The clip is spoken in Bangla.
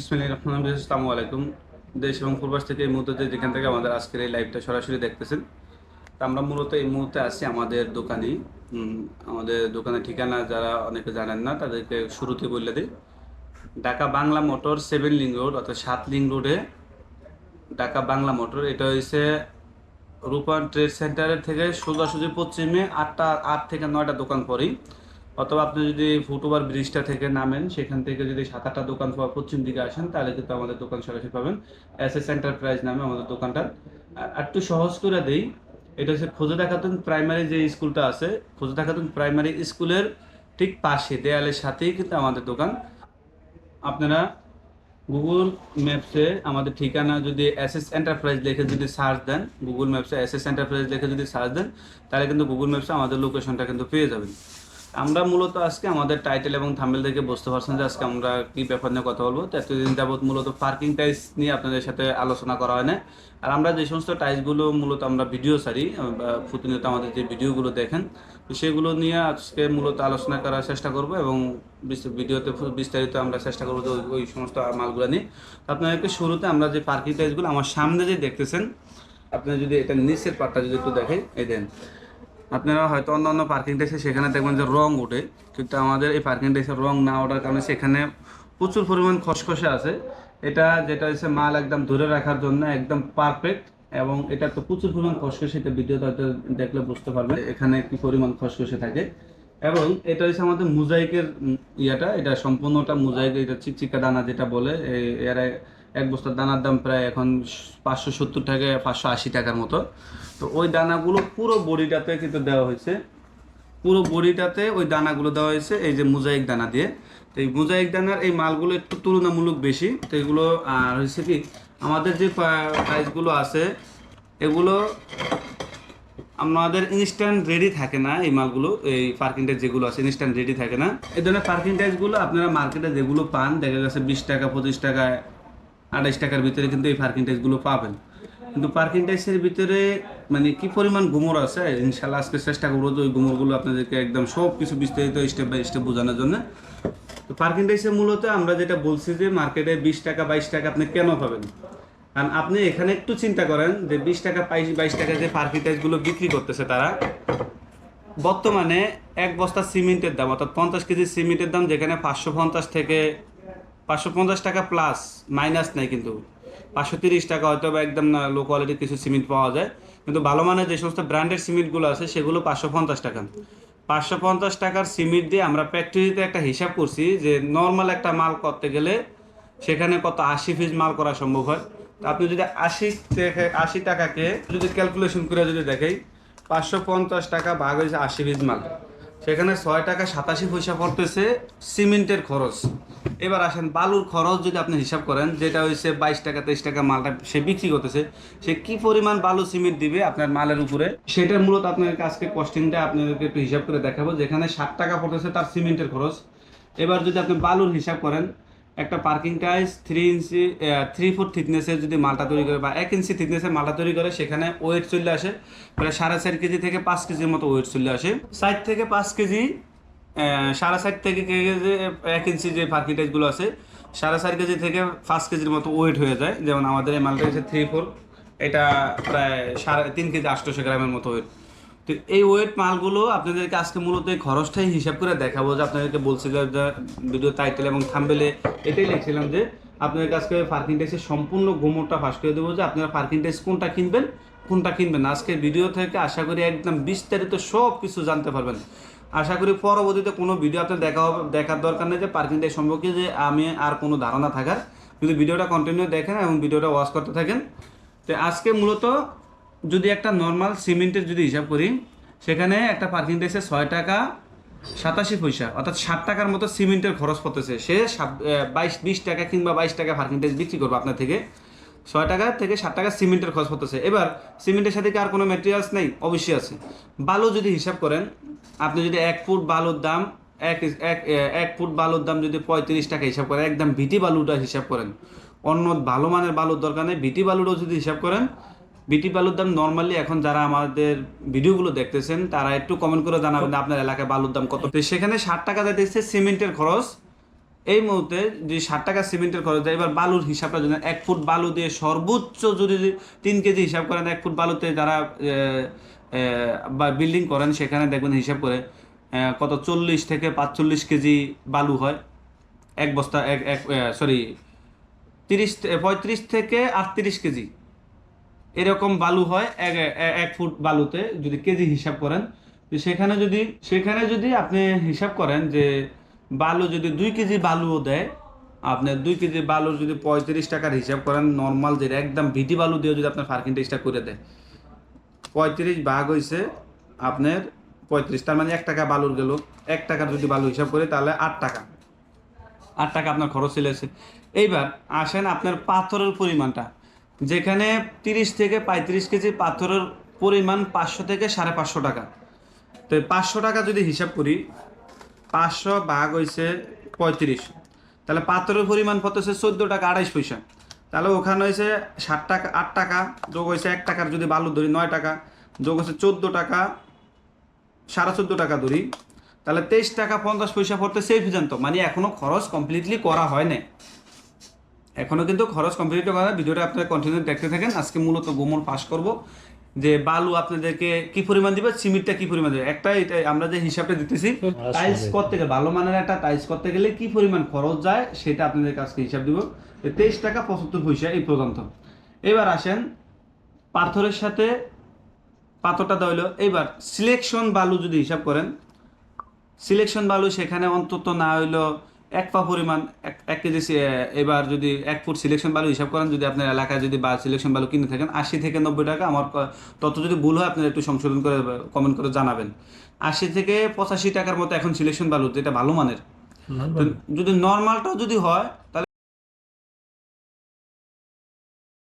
ইসমাইল রহমান আসসালামু আলাইকুম। দেশ এবং প্রবাস থেকে এই মুহূর্তে যেখান থেকে আমাদের আজকের এই লাইভটা সরাসরি দেখতেছেন, তা আমরা মূলত এই মুহূর্তে আছি আমাদের দোকানে। আমাদের দোকানের ঠিকানা যারা অনেকে জানেন না, তাদেরকে শুরুতে বলে দিই। Dhaka Bangla motor seven link road অর্থাৎ সাত লিং রোডে ঢাকা বাংলা মোটর। এটা হচ্ছে রূপান ট্রেড সেন্টারের থেকে সোজাসুজি পশ্চিমে আটটা, আট থেকে নয়টা দোকান পরেই। অথবা আপনি যদি ফুটওভার ব্রিজটা থেকে নামেন, সেখান থেকে যদি সাত আটটা দোকান পাওয়া পশ্চিম দিকে আসেন, তাহলে কিন্তু আমাদের দোকান সরাসরি পাবেন। এস এস এন্টারপ্রাইজ নামে আমাদের দোকানটা। একটু সহজ করে দেই। এটা হচ্ছে খোঁজে দেখাতুন প্রাইমারি যে স্কুলটা আছে খোঁজে দেখাতুন প্রাইমারি স্কুলের ঠিক পাশে, দেয়ালের সাথেই কিন্তু আমাদের দোকান। আপনারা গুগল ম্যাপসে আমাদের ঠিকানা যদি এস এস এন্টারপ্রাইজ লিখে যদি সার্চ দেন, গুগল ম্যাপসে এস এস এন্টারপ্রাইজ লিখে যদি সার্চ দেন, তাহলে কিন্তু গুগল ম্যাপসে আমাদের লোকেশনটা কিন্তু পেয়ে যাবেন। আমরা মূলত আজকে আমাদের টাইটেল এবং থাম্বেল দেখে বুঝতে পারছেন যে আজকে আমরা কি ব্যাপার নিয়ে কথা বলব। তো এতদিন যাবত মূলত পার্কিং টাইস নিয়ে আপনাদের সাথে আলোচনা করা হয় না আর আমরা যে সমস্ত টাইসগুলো মূলত আমরা ভিডিও সারি প্রতিনিয়ত আমাদের যে ভিডিওগুলো দেখেন, তো সেগুলো নিয়ে আজকে মূলত আলোচনা করার চেষ্টা করব এবং ভিডিওতে বিস্তারিত আমরা চেষ্টা করব ওই- সমস্ত মালগুলো নিয়ে। আপনাদেরকে শুরুতে আমরা যে পার্কিং টাইসগুলো আমার সামনে যে দেখতেছেন, আপনারা যদি এটা নিচের পাটটা যদি একটু দেখেন, এই দেন। আপনারা হয়তো অন্য অন্য পার্কিং ডেসে সেখানে দেখবেন যে রং ওঠে, কিন্তু আমাদের এই পার্কিং ডেসের রং না ওঠার কারণে সেখানে প্রচুর পরিমাণ খসখসে আছে। এটা যেটা হচ্ছে মাল একদম ধরে রাখার জন্য একদম পারফেক্ট এবং এটা তো প্রচুর পরিমাণ খসখসে, এটা ভিডিওতে দেখলে বুঝতে পারবে এখানে কি পরিমাণ খসখসে থাকে। এবং এটা হচ্ছে আমাদের মোজাইকের ইয়েটা, এটা সম্পূর্ণটা মোজাইক, এটা চিকচিকা দানা যেটা বলে এর এক বস্তার দানার দাম প্রায় এখন পাঁচশো সত্তর টাকা পাঁচশো আশি টাকার মতো। তো ওই দানাগুলো পুরো বডিটাতে কিন্তু দেওয়া হয়েছে। পুরো বডিটাতে ওই দানাগুলো দেওয়া হয়েছে, এই যে মোজাইক দানা দিয়ে। তো এই মোজাইক দানার এই মালগুলো একটু তুলনামূলক বেশি। তো এগুলো, আর হচ্ছে কি, আমাদের যে প্রাইসগুলো আছে, এগুলো আমাদের ইনস্ট্যান্ট রেডি থাকে না এই মালগুলো, এই পার্কিং টাইজ যেগুলো আছে ইনস্ট্যান্ট রেডি থাকে না। এই ধরনের পার্কিং টাইজগুলো আপনারা মার্কেটে যেগুলো পান, দেখা গেছে বিশ টাকা, পঁচিশ টাকা আঠাইশ টাকার ভিতরে কিন্তু এই পার্কিং টাইজগুলো পাবেন। কিন্তু পার্কিং টাইসের ভিতরে মানে কি পরিমাণ গুমর আছে? ইনশাল্লাহ আজকে চেষ্টা করব যে ওই গুমরগুলো আপনাদেরকে একদম সব কিছু বিস্তারিত স্টেপ বাই স্টেপ বোঝানোর জন্য। তো পার্কিং টাইসে মূলত আমরা যেটা বলছি যে মার্কেটে বিশ টাকা, বাইশ টাকা আপনি কেন পাবেন? কারণ আপনি এখানে একটু চিন্তা করেন যে বিশ টাকা, বাইশ বাইশ টাকা যে পার্কিং টাইসগুলো বিক্রি করতেছে তারা, বর্তমানে এক বস্তা সিমেন্টের দাম, অর্থাৎ পঞ্চাশ কেজি সিমেন্টের দাম যেখানে পাঁচশো পঞ্চাশ থেকে পাঁচশো পঞ্চাশ টাকা প্লাস মাইনাস নেই কিন্তু। পাঁচশো তিরিশ টাকা হয়তো বা একদম লো কোয়ালিটির কিছু সিমেন্ট পাওয়া যায়। কিন্তু ভালো মানের যে সমস্ত ব্র্যান্ডেড সিমেন্টগুলো আছে, সেগুলো পাঁচশো পঞ্চাশ টাকা। পাঁচশো পঞ্চাশ টাকার সিমেন্ট দিয়ে আমরা ফ্যাক্টরিতে একটা হিসাব করছি যে নর্মাল একটা মাল করতে গেলে সেখানে কত আশি পিস মাল করা সম্ভব হয়। তো আপনি যদি আশি আশি টাকাকে যদি ক্যালকুলেশন করে যদি দেখেই, পাঁচশো পঞ্চাশ টাকা ভাগ হয়েছে আশি পিস মাল। সেখানে ছয় টাকা সাতাশি পয়সা পড়তেছে সিমেন্টের খরচ। এবার আসেন, বালুর খরচ যদি আপনি হিসাব করেন, যেটা হয়েছে বাইশ টাকা, তেইশ টাকা মালটা সে বিক্রি করতেছে, সে কি পরিমাণ বালু সিমেন্ট দিবে আপনার মালের উপরে? সেটার মূলত আপনাদেরকে আজকে কস্টিংটা আপনাদেরকে একটু হিসাব করে দেখাবো, যেখানে ষাট টাকা পড়তেছে তার সিমেন্টের খরচ। এবার যদি আপনি বালুর হিসাব করেন, একটা parking tiles three inch three foot থিকনেসের যদি মালটা তৈরি করে বা এক ইঞ্চি থিকনেসের মালটা তৈরি করে, সেখানে ওয়েট চলে আসে, প্রায় সাড়ে চার কেজি থেকে পাঁচ কেজির মতো ওয়েট চলে আসে। ষাট থেকে পাঁচ কেজি সাড়ে ষাট থেকে কেজি এক ইঞ্চি যে পার্কিং টাইসগুলো আছে, সাড়ে চার কেজি থেকে পাঁচ কেজির মতো ওয়েট হয়ে যায়। যেমন আমাদের এই মালটা হচ্ছে থ্রি ফোর এটা প্রায় সাড়ে তিন কেজি আটশোশো গ্রামের মতো ওয়েট তো এই ওয়েট মালগুলো আপনাদেরকে আজকে মূলত এই খরচটাই হিসাব করে দেখাবো যে আপনাদেরকে বলছিলাম যে ভিডিও টাইটেল এবং থাম্বেলে এটাই লিখছিলাম যে আপনাদের আজকে পার্কিং ট্যাক্সের সম্পূর্ণ গোমরটা ফাঁস করে দেবো যে, আপনারা পার্কিং ট্যাক্স কোনটা কিনবেন কোনটা কিনবেন আজকের ভিডিও থেকে আশা করি একদম বিস্তারিত সব কিছু জানতে পারবেন। আশা করি পরবর্তীতে কোনো ভিডিও আপনার দেখা হবে, দেখার দরকার নেই যে পার্কিং সম্পর্কে যে আমি আর কোনো ধারণা থাকার। কিন্তু ভিডিওটা কন্টিনিউ দেখেন এবং ভিডিওটা ওয়াচ করতে থাকেন, তো আজকে মূলত যদি একটা নর্মাল সিমেন্টের যদি হিসাব করি, সেখানে একটা পার্কিং ট্যাক্সে ছয় টাকা সাতাশি পয়সা, অর্থাৎ ষাট টাকার মতো সিমেন্টের খরচ পড়তেছে। সে সাত- বাইশ, বিশ টাকা কিংবা বাইশ টাকা পার্কিং ট্যাক্স বিক্রি করব আপনার থেকে। ছয় টাকা থেকে ষাট টাকা সিমেন্টের খরচ পড়তেছে এবার, সিমেন্টের সাথে কি আর কোনো মেটেরিয়ালস নেই? অবশ্যই আছে। বালু যদি হিসাব করেন, আপনি যদি এক ফুট বালুর দাম, এক এক এক ফুট বালুর দাম যদি পঁয়ত্রিশ টাকা হিসাব করেন, একদম ভিটি বালুটা হিসাব করেন। অন্য ভালো মানের বালুর দরকার নেই। ভিটি বালুরও যদি হিসাব করেন বিটি বালুর দাম নর্মালি এখন যারা আমাদের ভিডিওগুলো দেখতেছেন, তারা একটু কমেন্ট করে জানাবেন আপনার এলাকায় বালুর দাম কত। সেখানে ষাট টাকা দিতেছে সিমেন্টের খরচ। এই মুহূর্তে যে ষাট টাকা সিমেন্টের খরচ দেয়, এবার বালুর হিসাবটা যদি এক ফুট বালু দিয়ে সর্বোচ্চ যদি তিন কেজি হিসাব করেন, এক ফুট বালুতে যারা বা বিল্ডিং করেন, সেখানে দেখবেন হিসাব করে কত চল্লিশ থেকে পাঁচচল্লিশ কেজি বালু হয়। এক বস্তা, এক এক সরি, তিরিশ, পঁয়ত্রিশ থেকে আটত্রিশ কেজি। এরকম বালু হয় এক এক ফুট বালুতে যদি কেজি হিসাব করেন। সেখানে যদি সেখানে যদি আপনি হিসাব করেন যে বালু যদি দুই কেজি বালুও দেয় আপনার দুই কেজি বালু যদি পঁয়ত্রিশ টাকার হিসাব করেন নর্মাল যেটা, একদম ভিটি বালু দিয়ে যদি আপনার পার্কিং টেক্সটা করে দেয়। পঁয়ত্রিশ ভাগ হয়েছে আপনার পঁয়ত্রিশ, তার মানে এক টাকা বালুর গেল। এক টাকার যদি বালু হিসাব করে, তাহলে আট টাকা। আট টাকা আপনার খরচ চলে আসে। এইবার আসেন আপনার পাথরের পরিমাণটা। যেখানে তিরিশ থেকে পঁয়ত্রিশ কেজি পাথরের পরিমাণ পাঁচশো থেকে সাড়ে পাঁচশো টাকা। তো পাঁচশো টাকা যদি হিসাব করি পাঁচশো ভাগ হয়েছে পঁয়ত্রিশ। তাহলে পাথরের পরিমাণ কত হচ্ছে চোদ্দ টাকা, আড়াইশ পয়সা। তাহলে ওখানে হয়েছে ষাট টাকা, আট টাকা, যোগ হয়েছে এক টাকার যদি বালু ধরি, নয় টাকা। যোগ হচ্ছে চোদ্দ টাকা, সাড়ে চোদ্দ টাকা ধরি। তাহলে তেইশ টাকা, পঞ্চাশ পয়সা পড়তে সেই পর্যন্ত। মানে এখনও খরচ কমপ্লিটলি করা হয় না এখনও কিন্তু খরচ কমপ্লিট করা ভিডিওটা আপনারা কন্টিনিউ দেখতে থাকেন। আজকে মূলত গোমর পাস করব। যে বালু আপনাদেরকে কি পরিমাণ দিবে? সিমেন্টটা কি পরিমাণ দেবে? একটা এটা আমরা যে হিসাবটা দিতেছি টাইলস করতে গেলে ভালো মানের একটা টাইলস করতে গেলে কি পরিমাণ খরচ যায় সেটা আপনাদের কাছে হিসাব দিব। তেইশ টাকা পঁচাত্তর পয়সা এই পর্যন্ত। এবার আসেন পাথরের সাথে পাথরটা দেওয়া হলো। এইবার সিলেকশন বালু যদি হিসাব করেন সিলেকশন বালু সেখানে অন্তত না হইল এক পা পরিমাণ এক কেজি এবার যদি এক ফুট সিলেকশন বালু হিসাব করেন যদি আপনার এলাকায় যদি বা সিলেকশন বালু কিনে থাকেন আশি থেকে নব্বই টাকা আমার তত যদি ভুল হয় আপনারা একটু সংশোধন করে কমেন্ট করে জানাবেন। আশি থেকে পঁচাশি টাকার মতো এখন সিলেকশন বালু যেটা ভালো মানের। যদি নর্মালটাও যদি হয় তাহলে